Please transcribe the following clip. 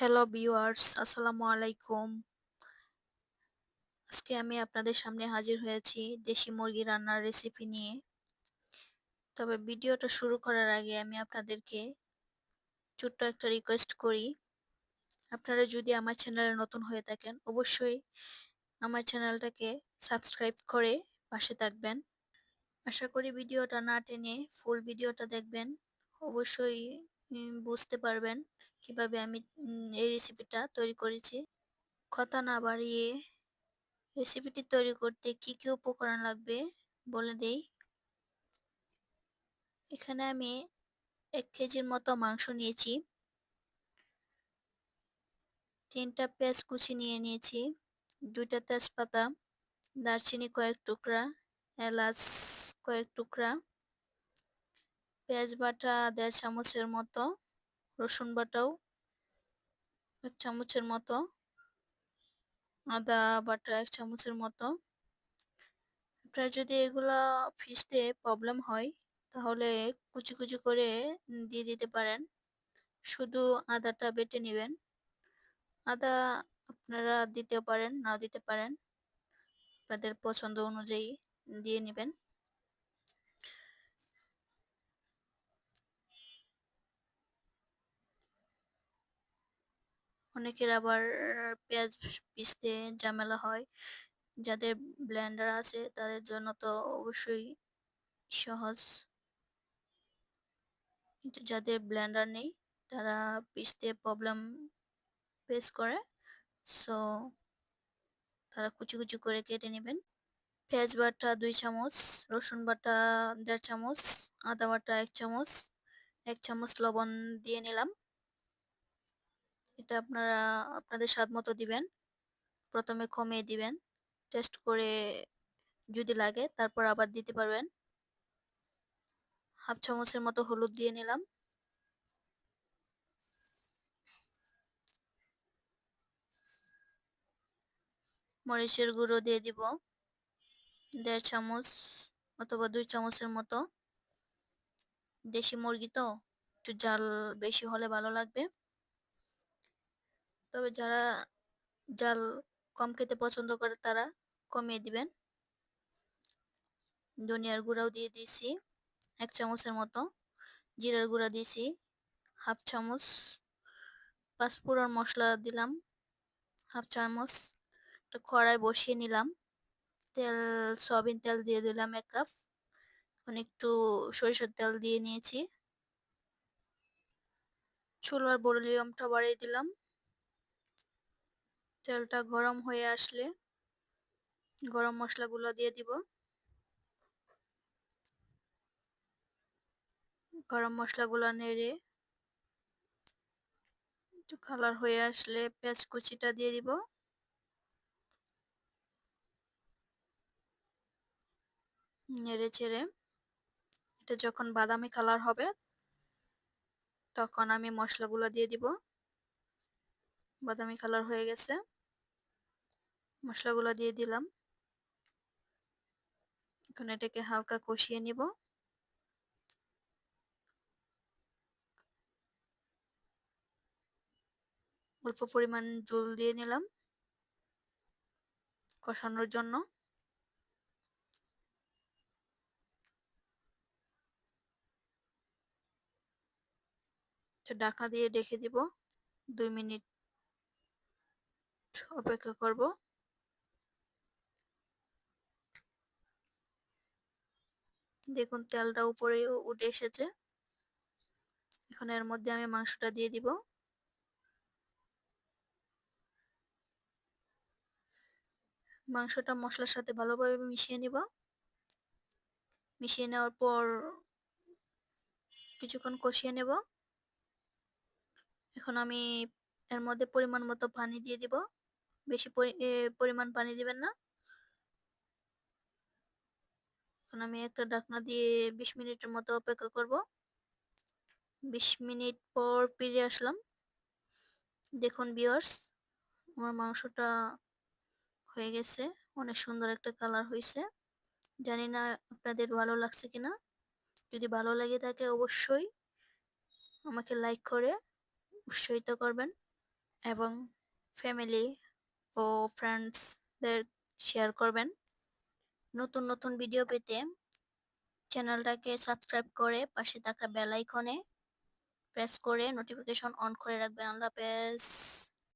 Hello viewers আসসালামু আলাইকুম আজকে আমি আপনাদের সামনে হাজির হয়েছি দেশি মুরগি রান্নার রেসিপি নিয়ে। তবে ভিডিওটা শুরু করার আগে আমি আপনাদেরকে ছোট্ট একটা রিকোয়েস্ট করি। আপনারা যদি আমার চ্যানেলে নতুন হয়ে থাকেন, অবশ্যই আমার চ্যানেলটাকে সাবস্ক্রাইব করে পাশে থাকবেন। আশা করি ভিডিওটা না টেনে ফুল ভিডিওটা দেখবেন। অবশ্যই বুঝতে পারবেন কীভাবে আমি এই রেসিপিটা তৈরি করেছি। কথা না বাড়িয়ে রেসিপিটি তৈরি করতে কি কি উপকরণ লাগবে বলে দেই। এখানে আমি এক কেজির মতো মাংস নিয়েছি। তিনটা পেঁয়াজ কুচি নিয়ে নিয়েছি, দুইটা তেজপাতা, দারচিনি কয়েক টুকরা, এলাচ কয়েক টুকরা পেঁয়াজ বাটা, দেড় চামচের মতো, রসুন বাটাও এক চামচের মতো, আদা বাটা এক চামচের মতো। আপনার যদি এগুলা ফিসতে প্রবলেম হয়, তাহলে কুচি কুচি করে দিয়ে দিতে পারেন। শুধু আদাটা বেটে নেবেন। আদা আপনারা দিতে পারেন, নাও দিতে পারেন। আপনাদের পছন্দ অনুযায়ী দিয়ে নেবেন। অনেকের আবার পেঁয়াজ পিসতে ঝামেলা হয়। যাদের ব্লেন্ডার আছে, তাদের জন্য তো অবশ্যই সহজ। কিন্তু যাদের ব্লেন্ডার নেই, তারা পিসতে প্রবলেম ফেস করে। সো তারা কুচি কুচি করে কেটে নেবেন। পেঁয়াজ বাটা দুই চামচ, রসুন বাটা দেড় চামচ, আদা বাটা এক চামচ এক চামচ লবণ দিয়ে নিলাম। এটা আপনারা, আপনাদের স্বাদ মতো দিবেন। প্রথমে কমিয়ে দিবেন। টেস্ট করে যদি লাগে, তারপর আবার দিতে পারবেন। হাফ চামচের মতো হলুদ দিয়ে নিলাম। মরিচের গুঁড়ো দিয়ে দিব। দেড় চামচ অথবা দুই চামচের মতো। দেশি মুরগি তো, একটু জাল বেশি হলে ভালো লাগবে। তবে যারা জাল কম খেতে পছন্দ করে তারা কমিয়ে দিবেন। ধনিয়ার গুঁড়াও দিয়ে দিয়েছি, এক চামচের মতো। জিরার গুঁড়া দিয়েছি, হাফ চামচ। পাঁচফোড়ন মশলা দিলাম, হাফ চামচ। একটা কড়াই বসিয়ে নিলাম। তেল, সয়াবিন তেল দিয়ে দিলাম এক কাপ। এখন একটু সরিষার তেল দিয়ে নিয়েছি। ছোলার ভলিউমটা বাড়িয়ে দিলাম। তেলটা গরম হয়ে আসলে গরম মশলাগুলো দিয়ে দিব। গরম মশলাগুলো নেড়ে একটু কালার হয়ে আসলে পেঁয়াজ কুচিটা দিয়ে দিব। নেড়ে চেড়ে এটা যখন বাদামি কালার হবে তখন আমি মশলাগুলো দিয়ে দিব। বাদামি কালার হয়ে গেছে। মশলাগুলো দিয়ে দিলাম। এখন এটাকে হালকা কষিয়ে নিব। অল্প পরিমাণ জল দিয়ে নিলাম কষানোর জন্য। ঢাকা দিয়ে রেখে দিব। দুই মিনিট অপেক্ষা করব। দেখুন, তেলটা উপরে উঠে এসেছে। এখন এর মধ্যে আমি মাংসটা দিয়ে দিব। মাংসটা মশলার সাথে ভালোভাবে মিশিয়ে নিব। মিশিয়ে নেওয়ার পর কিছুক্ষণ কষিয়ে নেব। এখন আমি এর মধ্যে পরিমাণ মতো পানি দিয়ে দিব। বেশি পরিমাণ পানি দিবেন না। এখন আমি একটা ঢাকনা দিয়ে বিশ মিনিটের মতো অপেক্ষা করব। বিশ মিনিট পর ফিরে আসলাম। দেখুন বিয়ার্স আমার মাংসটা হয়ে গেছে। অনেক সুন্দর একটা কালার হয়েছে জানি না আপনাদের ভালো লাগছে কিনা। যদি ভালো লাগে থাকে অবশ্যই আমাকে লাইক করে উৎসাহিত করবেন এবং ফ্যামিলি ও ফ্রেন্ডসদের শেয়ার করবেন। নতুন নতুন ভিডিও পেতে চ্যানেলটাকে সাবস্ক্রাইব করে পাশে থাকা বেল আইকনে প্রেস করে নোটিফিকেশন অন করে রাখবেন। আল্লাহ হাফেজ।